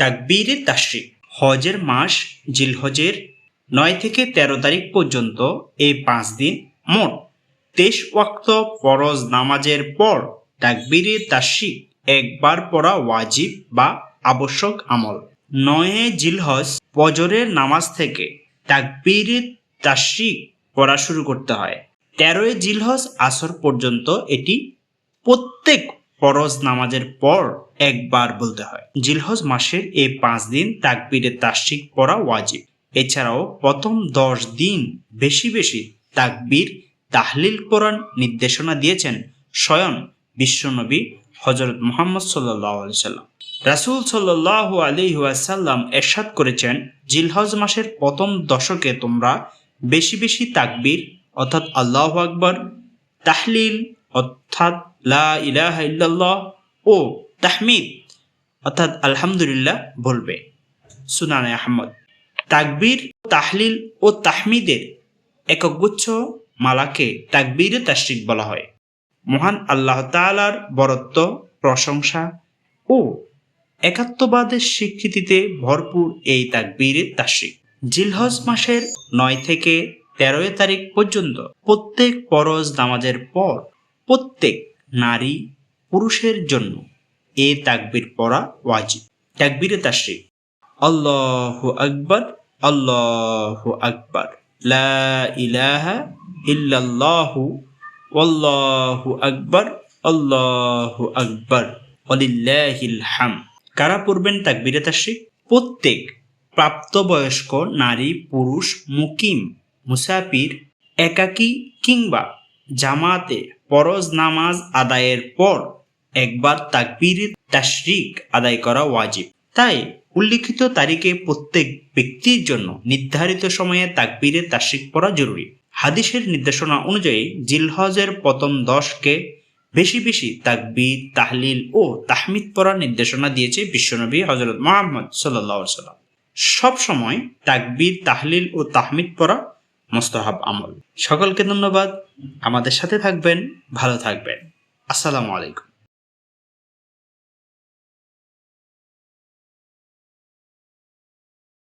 তাকবীরে তাশরিক। হজের মাস জিলহজের নয় থেকে তেরো তারিখ পর্যন্ত এই পাঁচ দিন মোট। তেইশ ওয়াক্ত ফরজ নামাজের পর তাকবীরে তাশরিক একবার পড়া ওয়াজিব বা আবশ্যক আমল। নয়ে জিলহজ ফজরের নামাজ থেকে তাকবীরে তাশরিক পড়া শুরু করতে হয়। তেরোই জিলহজ আসর পর্যন্ত এটি প্রত্যেক ফরজ নামাজের পর একবার বলতে হয়। জিলহজ মাসের এই পাঁচ দিন তাকবীরে তাশরিক পড়া ওয়াজিব। এছাড়াও প্রথম দশ দিন বেশি বেশি তাকবীর, তাহলিল পড়ার নির্দেশনা দিয়েছেন স্বয়ং বিশ্বনবী হজরত মোহাম্মদ সাল্লাহ সাল্লাম রাসুল সাল্লাহ আলিহাসাল্লাম এরশাদ করেছেন, জিলহজ মাসের প্রথম দশকে তোমরা বেশি বেশি তাকবীর, অর্থাৎ আল্লাহ আকবর, তাহলিল অর্থাৎ লা ইলাহা ইল্লাল্লাহ ও তাহমিদ, অর্থাৎ আলহামদুলিল্লাহ বলবে সুনানে আহমদ। তাকবীর, তাহলিল ও তাহমিদের একগুচ্ছ মালাকে তাকবীরে তাশরিক বলা হয়। মহান আল্লাহ তাআলার বরত্ব, প্রশংসা ও একাত্মবাদের স্বীকৃতিতে ভরপুর এই তাকবীরে তাশরিক। জিলহজ মাসের নয় থেকে তেরোই তারিখ পর্যন্ত প্রত্যেক পরজ নামাজের পর প্রত্যেক নারী পুরুষের জন্য এ তাকবির পড়া ওয়াজিব। তাকবীরে তাশরিক। আল্লাহু আকবার আল্লাহু আকবার। লা ইলাহা ইল্লাল্লাহু, ওয়াল্লাহু আকবার, আল্লাহু আকবার। ওয়ালিল্লাহিল হাম। কারা পড়বেন তাকবীরে তাশরিক? প্রত্যেক প্রাপ্তবয়স্ক নারী, পুরুষ, মুকিম, মুসাফির, একাকী কিংবা জামাতে ফরজ নামাজ আদায়ের পর একবার তাকবির, তাশরিক আদায় করা ওয়াজিব। তাই উল্লিখিত তারিখে প্রত্যেক ব্যক্তির জন্য নির্ধারিত সময়ে তাকবীরে, তাশরিক পড়া জরুরি। হাদিসের নির্দেশনা অনুযায়ী জিলহজের প্রথম দশকে বেশি বেশি তাকবীর, তাহলিল ও তাহমিদ পড়ার নির্দেশনা দিয়েছে বিশ্বনবী হজরত মোহাম্মদ সাল্লাহ সাল্লাম সব সময় তাকবীর, তাহলিল ও তাহমিদ পড়া মোস্তহাব আমল। সকলকে ধন্যবাদ। আমাদের সাথে থাকবেন ভালো থাকবেন। আসসালামু আলাইকুম।